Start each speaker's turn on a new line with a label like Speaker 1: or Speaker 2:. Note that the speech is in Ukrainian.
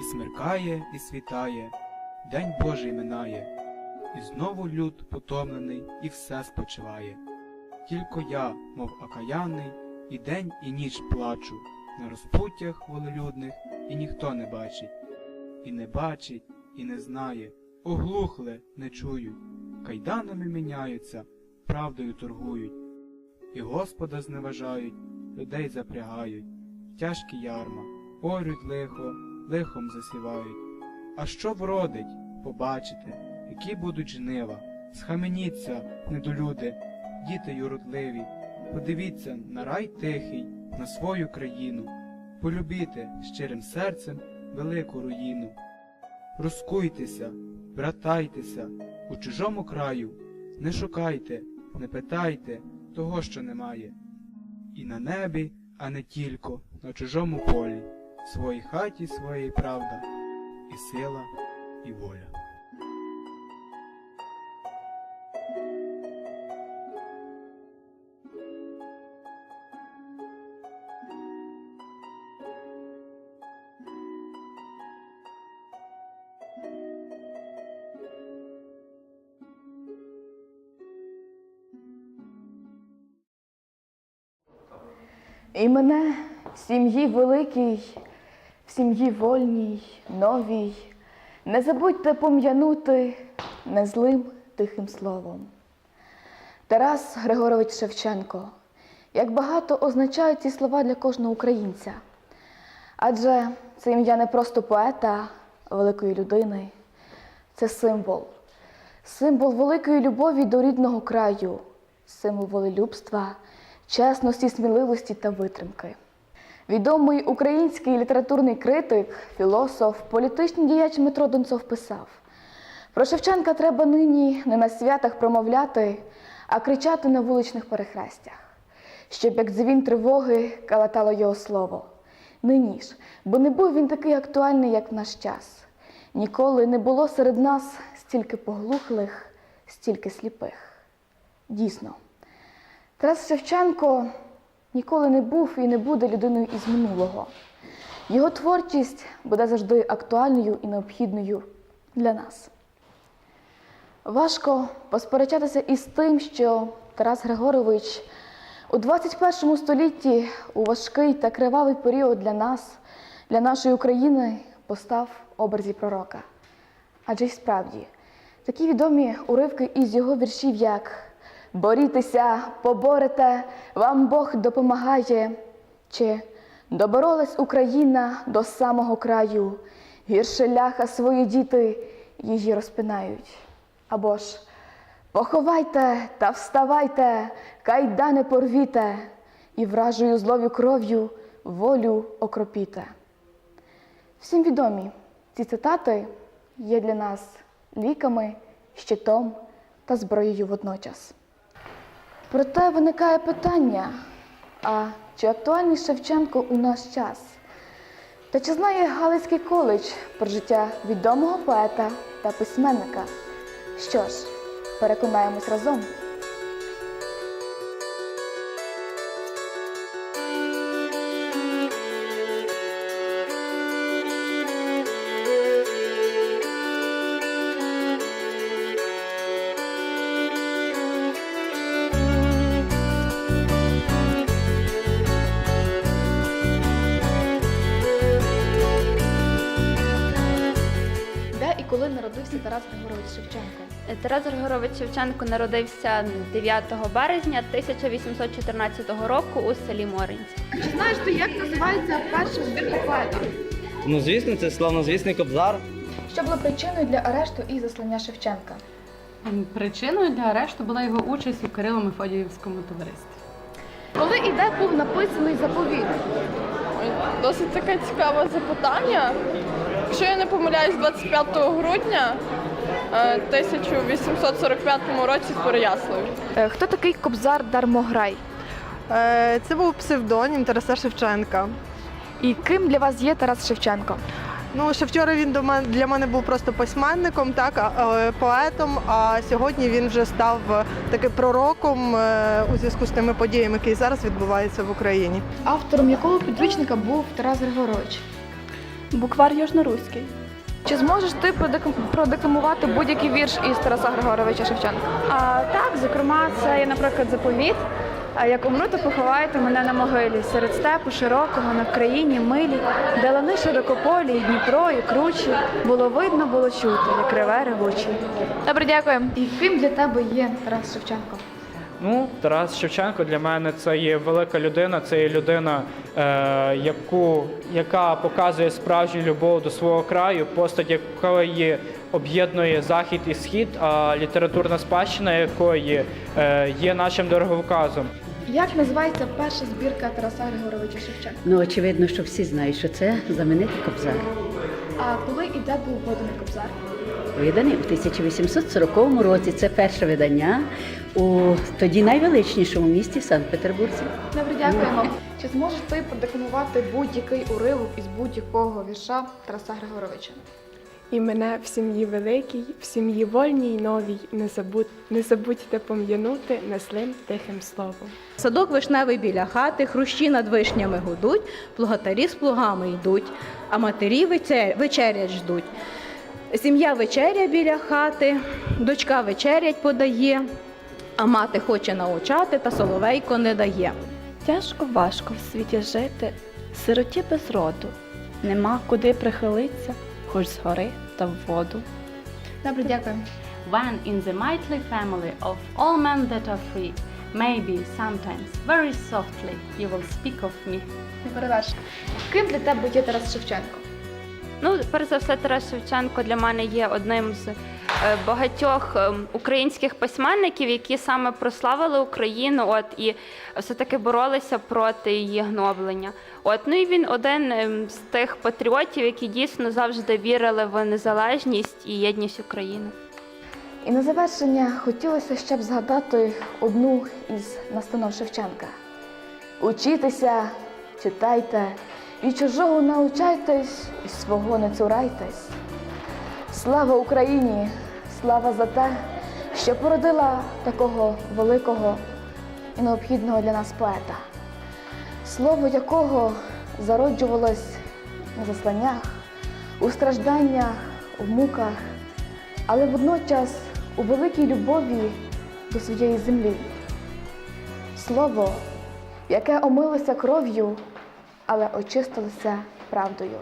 Speaker 1: І смеркає, і світає, День Божий минає, і знову люд потомлений, і все спочиває. Тільки я, мов окаянний, і день, і ніч плачу, на розпуттях волелюдних, і ніхто не бачить, і не бачить, і не знає, оглухле не чують, кайданами міняються, правдою торгують, і Господа зневажають, людей запрягають, тяжкі ярма, орють лихо, лихом засівають. А що вродить, побачите, які будуть жнива, схаменіться, недолюди, діти юродливі, подивіться на рай тихий, на свою країну, полюбіте щирим серцем велику руїну. Розкуйтеся, братайтеся у чужому краю, не шукайте, не питайте того, що немає. І на небі, а не тільки на чужому полі, своїй хаті своєї правда, і сила, і воля.
Speaker 2: І мене сім'ї великій, в сім'ї вольній, новій, не забудьте пом'янути незлим тихим словом. Тарас Григорович Шевченко, як багато означають ці слова для кожного українця. Адже це ім'я не просто поета, великої людини, це символ. Символ великої любові до рідного краю, символ волелюбства, чесності, сміливості та витримки. Відомий український літературний критик, філософ, політичний діяч Дмитро Донцов писав: про Шевченка треба нині не на святах промовляти, а кричати на вуличних перехрестях, щоб як дзвін тривоги калатало його слово. Нині ж, бо не був він такий актуальний, як в наш час. Ніколи не було серед нас стільки поглухлих, стільки сліпих. Дійсно, Тарас Шевченко ніколи не був і не буде людиною із минулого. Його творчість буде завжди актуальною і необхідною для нас. Важко посперечатися із тим, що Тарас Григорович у 21 столітті у важкий та кривавий період для нас, для нашої України, постав образі пророка. Адже й справді, такі відомі уривки із його віршів, як Борітеся, поборете, вам Бог допомагає, чи доборолась Україна до самого краю, гірше ляха свої діти її розпинають. Або ж поховайте та вставайте, кайдани порвіте, і вражою зловю кров'ю волю окропіте. Всім відомі ці цитати є для нас ліками, щитом та зброєю водночас. Проте виникає питання: а чи актуальний Шевченко у наш час? Та чи знає Галицький коледж про життя відомого поета та письменника? Що ж, переконаємось разом. Народився Тарас Григорович Шевченко?
Speaker 3: Тарас Григорович Шевченко народився 9 березня 1814 року у селі Моринці.
Speaker 2: Чи знаєш ти, як називається перша збірка поетів?
Speaker 4: Ну, звісно, це славнозвісний кобзар.
Speaker 2: Що було причиною для арешту і заслання Шевченка?
Speaker 5: Причиною для арешту була його участь у Кирило-Мефодіївському товаристві.
Speaker 2: Коли і де був написаний заповіт?
Speaker 6: Досить таке цікаве запитання. Якщо я не помиляюсь, 25 грудня е, 1845 році в Переяславі.
Speaker 2: Е, Хто такий Кобзар Дармограй?
Speaker 7: Е, Це був псевдонім Тараса Шевченка.
Speaker 2: І ким для вас є Тарас Шевченко?
Speaker 7: Ну, ще вчора він до мене для мене був просто письменником, так, е, поетом. А сьогодні він вже став е, таки пророком е, у зв'язку з тими подіями, які зараз відбуваються в Україні.
Speaker 2: Автором якого підручника був Тарас Григорович?
Speaker 3: Буквар Южноруський.
Speaker 2: Чи зможеш ти продекламувати будь-який вірш із Тараса Григоровича Шевченка?
Speaker 3: А, так, зокрема, це є, наприклад, заповіт. А як умру, то поховайте мене на могилі серед степу широкого на країні милі, де лани широкополі, і Дніпро, і кручі. Було видно, було чути, як реве ревучі.
Speaker 2: Добре, дякую. І ким для тебе є Тарас Шевченко?
Speaker 8: Ну, Тарас Шевченко для мене це є велика людина, це є людина, е, яку, яка показує справжню любов до свого краю, постать якої об'єднує захід і схід, а літературна спадщина якої е, є нашим дороговказом.
Speaker 2: Як називається перша збірка Тараса Григоровича Шевченка?
Speaker 9: Ну, очевидно, що всі знають, що це знаменитий кобзар.
Speaker 2: А коли і де був поданий кобзар?
Speaker 9: Виданий у 1840 році. Це перше видання у тоді найвеличнішому місті Санкт-Петербурзі.
Speaker 2: Добре, дякуємо. Чи зможеш ти продекламувати будь-який уривок із будь-якого вірша Тараса Григоровича?
Speaker 10: І мене в сім'ї великій, в сім'ї вольній новій, не забудь, не забудьте пом'янути неслим тихим словом.
Speaker 11: Садок вишневий біля хати, хрущі над вишнями гудуть, плугатарі з плугами йдуть, а матері вечерять ждуть. Сім'я вечеря біля хати, дочка вечерять подає, а мати хоче научати, та соловейко не дає.
Speaker 10: Тяжко важко в світі жити, сироті без роду. Нема куди прихилиться, хоч згори та в воду.
Speaker 2: Добре, дякую.
Speaker 5: When in the mighty family of all men that are free, maybe sometimes very softly you will speak of me.
Speaker 2: Не переверш. Ким для тебе є Тарас Шевченко?
Speaker 3: Ну, перш за все, Тарас Шевченко для мене є одним з е, багатьох ем, українських письменників, які саме прославили Україну, от і все-таки боролися проти її гноблення. От ну і він один ем, з тих патріотів, які дійсно завжди вірили в незалежність і єдність України.
Speaker 2: І на завершення хотілося ще б згадати одну із настанов Шевченка. Учітеся, читайте, і чужого научайтесь, і свого не цурайтесь. Слава Україні! Слава за те, що породила такого великого і необхідного для нас поета, слово якого зароджувалось на засланнях, у стражданнях, у муках, але водночас у великій любові до своєї землі. Слово, яке омилося кров'ю, але очистилися правдою.